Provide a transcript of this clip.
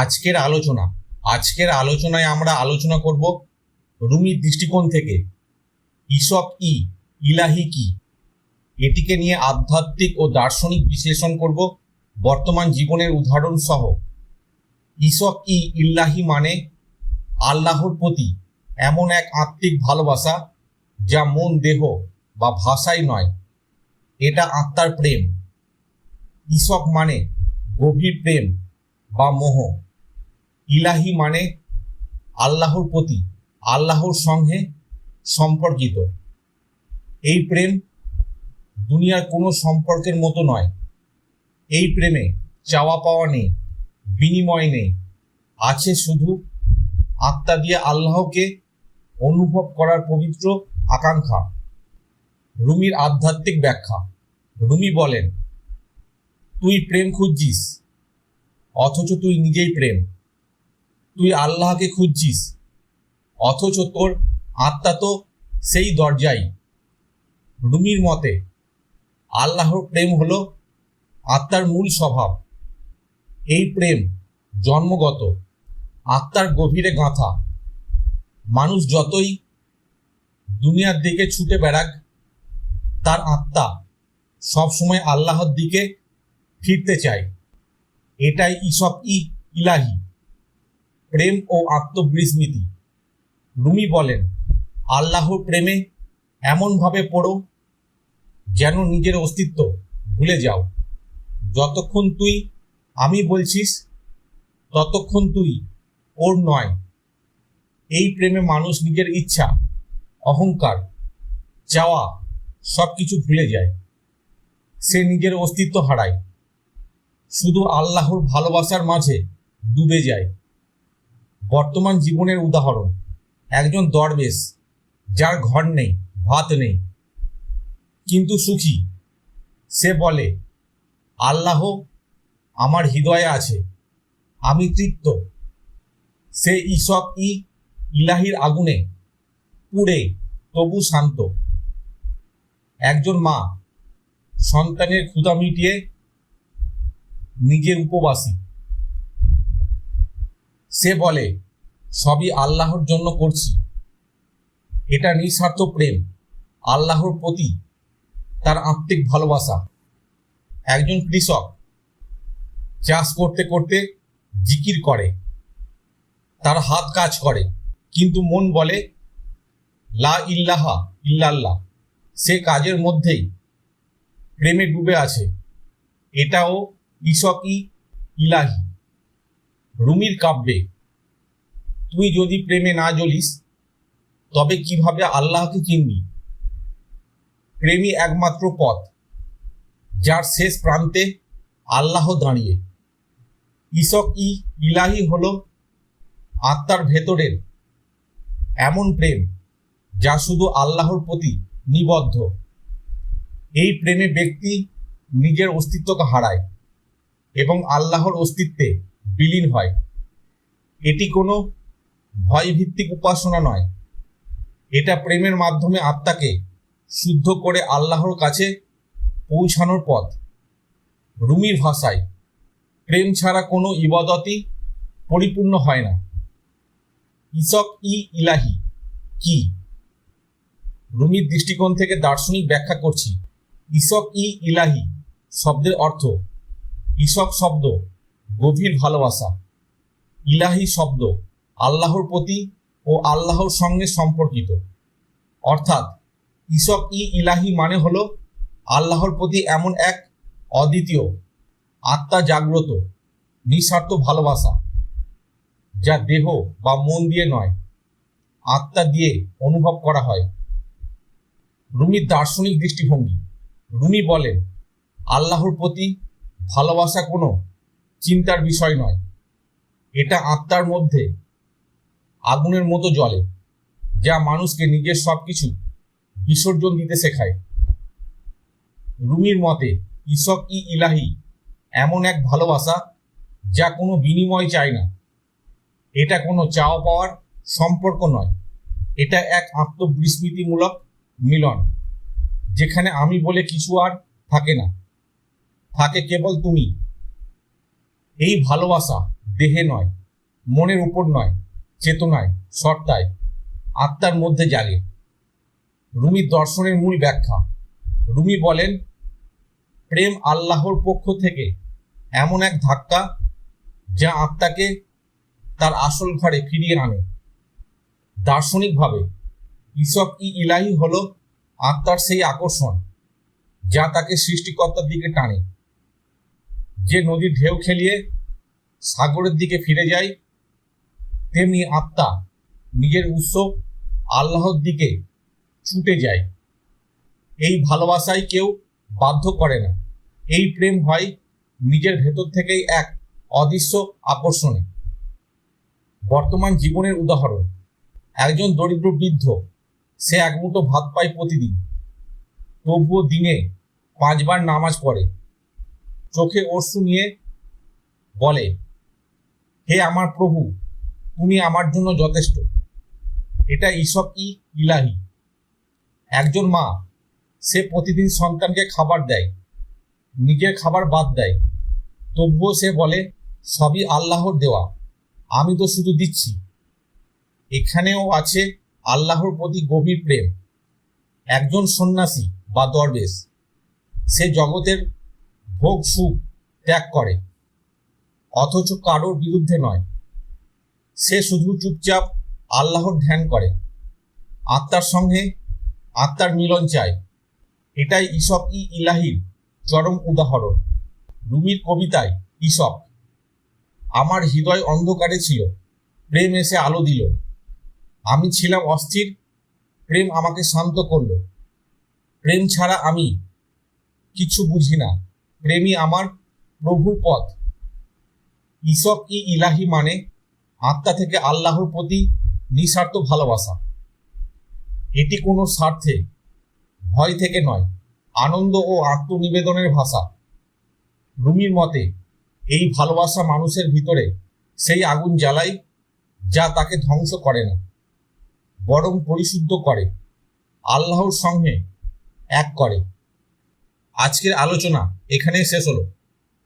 আজকের আলোচনা, আজকের আলোচনায় আমরা আলোচনা করব রুমির দৃষ্টিকোণ থেকে। ইসক ই ইলাহি কি? এটিকে নিয়ে আধ্যাত্মিক ও দার্শনিক বিশ্লেষণ করব বর্তমান জীবনের উদাহরণ সহ। ইসক ই ইল্লাহি মানে আল্লাহর প্রতি এমন এক আত্মিক ভালোবাসা যা মন, দেহ বা ভাষাই নয়, এটা আত্মার প্রেম। ইসক মানে গভীর প্রেম বা মোহ। ইলাহি মানে আল্লাহর প্রতি, আল্লাহর সঙ্গে সম্পর্কিত। এই প্রেম দুনিয়ার কোনো সম্পর্কের মতো নয়। এই প্রেমে চাওয়া পাওয়া নেই, বিনিময় নেই। আছে শুধু আত্মা দিয়ে আল্লাহকে অনুভব করার পবিত্র আকাঙ্ক্ষা। রুমির আধ্যাত্মিক ব্যাখ্যা। রুমি বলেন, তুই প্রেম খুঁজছিস, অথচ তুই নিজেই প্রেম। তুই আল্লাহকে খুঁজছিস। অথচ তোর আত্মা তো সেই দরজাই। রুমির মতে, আল্লাহর প্রেম হল আত্মার মূল স্বভাব। এই প্রেম জন্মগত, আত্মার গভীরে গাঁথা। মানুষ যতই দুনিয়ার দিকে ছুটে বেড়াক, তার আত্মা সবসময় আল্লাহর দিকে ফিরতে চায়। এটাই ইসব ই ইলাহি প্রেম ও আত্মবিস্মৃতি। রুমি বলেন আল্লাহর প্রেমে এমনভাবে পড়ো যেন নিজের অস্তিত্ব ভুলে যাও। যতক্ষণ তুই আমি বলছিস, ততক্ষণ তুই ওর নয়। এই প্রেমে মানুষ নিজের ইচ্ছা, অহংকার, চাওয়া সব কিছু ভুলে যায়। সে নিজের অস্তিত্ব হারায়। শুধু আল্লাহর ভালোবাসার মাঝে ডুবে যায়। বর্তমান জীবনের উদাহরণ। একজন দরবেশ, যার ঘর নেই, ভাত নেই, কিন্তু সুখী। সে বলে, আল্লাহ, আমার হৃদয়ে আছে, আমি তৃপ্ত। সে ইসব ই ইলাহির আগুনে পুড়ে তবু শান্ত। একজন মা সন্তানের ক্ষুধা মিটিয়ে নিজের উপবাসী। সে বলে সবই আল্লাহর জন্য করছি। এটা নিঃস্বার্থ প্রেম, আল্লাহর প্রতি তার আত্মিক ভালোবাসা। একজন কৃষক চাষ করতে করতে জিকির করে, তার হাত কাজ করে, কিন্তু মন বলে, লা ইল্লাহা ইল্লাল্লাহ, সে কাজের মধ্যেই প্রেমে ডুবে আছে। এটাও ইসকি ইলাহি, রুমির কাব্যে। তুই যদি প্রেমে না জ্বলিস, তবে কীভাবে আল্লাহকে চিনবি? প্রেমই একমাত্র পথ, যার শেষ প্রান্তে আল্লাহ দাঁড়িয়ে। ইসক ই ইলাহি হল আত্মার ভেতরের এমন প্রেম, যা শুধু আল্লাহর প্রতি নিবদ্ধ। এই প্রেমে ব্যক্তি নিজের অস্তিত্বকে হারায় এবং আল্লাহর অস্তিত্বে বিলীন হয়। এটি কোনো ভয়ভিত্তিক উপাসনা নয়। এটা প্রেমের মাধ্যমে আত্মাকে শুদ্ধ করে আল্লাহর কাছে পৌঁছানোর পথ। রুমির ভাষায়, প্রেম ছাড়া কোনো ইবাদতই পরিপূর্ণ হয় না। ইসক ই ইলাহি, কি? রুমির দৃষ্টিকোণ থেকে দার্শনিক ব্যাখ্যা করছি। ইসক ই ইলাহি শব্দের অর্থ, ইসক শব্দ, গভীর ভালোবাসা। ইলাহি শব্দ আল্লাহর প্রতি ও আল্লাহর সঙ্গে সম্পর্কিত। অর্থাৎ ইসক ই ইলাহি মানে হলো আল্লাহর প্রতি এমন এক অদ্বিতীয়, আত্মা জাগ্রত, নিঃস্বার্থ ভালোবাসা, যা দেহ বা মন দিয়ে নয়, আত্মা দিয়ে অনুভব করা হয়। রুমির দার্শনিক দৃষ্টিভঙ্গি। রুমি বলেন, আল্লাহর প্রতি ভালোবাসা কোনো চিন্তার বিষয় নয়। এটা আত্মার মধ্যে আগুনের মতো জ্বলে যা মানুষকে নিজের সব কিছু বিসর্জন দিতে শেখায়। রুমির মতে ইসক ই ইলাহি এমন এক ভালোবাসা যা কোনো বিনিময় চায় না। এটা কোনো চাওয়া পাওয়ার সম্পর্ক নয়। এটা এক আত্মবিস্মৃতিমূলক মিলন, যেখানে আমি বলে কিছু আর থাকে না। থাকে কেবল তুমি। এই ভালোবাসা দেহে নয়, মনের উপর নয়। চেতনায়, সত্তায়, আত্মার মধ্যে জাগে। রুমির দর্শনের মূল ব্যাখ্যা। রুমি বলেন, প্রেম আল্লাহর পক্ষ থেকে এমন এক ধাক্কা যা আত্মাকে তার আসল ঘরে ফিরিয়ে আনে। দার্শনিকভাবে ইসব ই ইলাহি হল আত্মার সেই আকর্ষণ যা তাকে সৃষ্টিকর্তার দিকে টানে। যে নদীর ঢেউ খেলিয়ে সাগরের দিকে ফিরে যায় তেমনি আত্মা নিজের উৎস আল্লাহর দিকে ছুটে যায়। এই ভালোবাসায় কেউ বাধ্য করে না। এই প্রেম হয় নিজের ভেতর থেকেই এক অদৃশ্য আকর্ষণে। বর্তমান জীবনের উদাহরণ, একজন দরিদ্র বৃদ্ধ, সে এক মুঠো ভাত পায় প্রতিদিন। তবুও দিনে পাঁচবার নামাজ পড়ে। চোখে অশ্রু নিয়ে বলে, হে আমার প্রভু তুমি আমার জন্য যথেষ্ট। এটা ঈশব ই ইলাহি। একজন মা, সে প্রতিদিন সন্তানকে খাবার দেয়, নিজের খাবার বাদ দেয়। তবুও সে বলে, সবই আল্লাহর দেওয়া, আমি তো শুধু দিচ্ছি। এখানেও আছে আল্লাহর প্রতি গভীর প্রেম। একজন সন্ন্যাসী বা দরবেশ, সে জগতের ভোগ সুখ ত্যাগ করে, অথচ কারোর বিরুদ্ধে নয়। সে শুধু চুপচাপ আল্লাহর ধ্যান করে, আত্মার সঙ্গে আত্মার মিলন চায়। এটাই ঈশব ই ইলাহির চরম উদাহরণ। রুমির কবিতায় ঈশব আমার হৃদয় অন্ধকারে ছিল, প্রেম এসে আলো দিল। আমি ছিলাম অস্থির, প্রেম আমাকে শান্ত করল। প্রেম ছাড়া আমি কিছু বুঝি না, প্রেমই আমার প্রভুর পথ। ঈশব ই ইলাহি মানে আত্মা থেকে আল্লাহর প্রতি নিঃস্বার্থ ভালোবাসা। এটি কোনো স্বার্থে, ভয় থেকে নয়, আনন্দ ও আত্মনিবেদনের ভাষা। রুমির মতে, এই ভালোবাসা মানুষের ভিতরে সেই আগুন জ্বালায় যা তাকে ধ্বংস করে না, বরং পরিশুদ্ধ করে, আল্লাহর সঙ্গে এক করে। আজকের আলোচনা এখানেই শেষ হলো।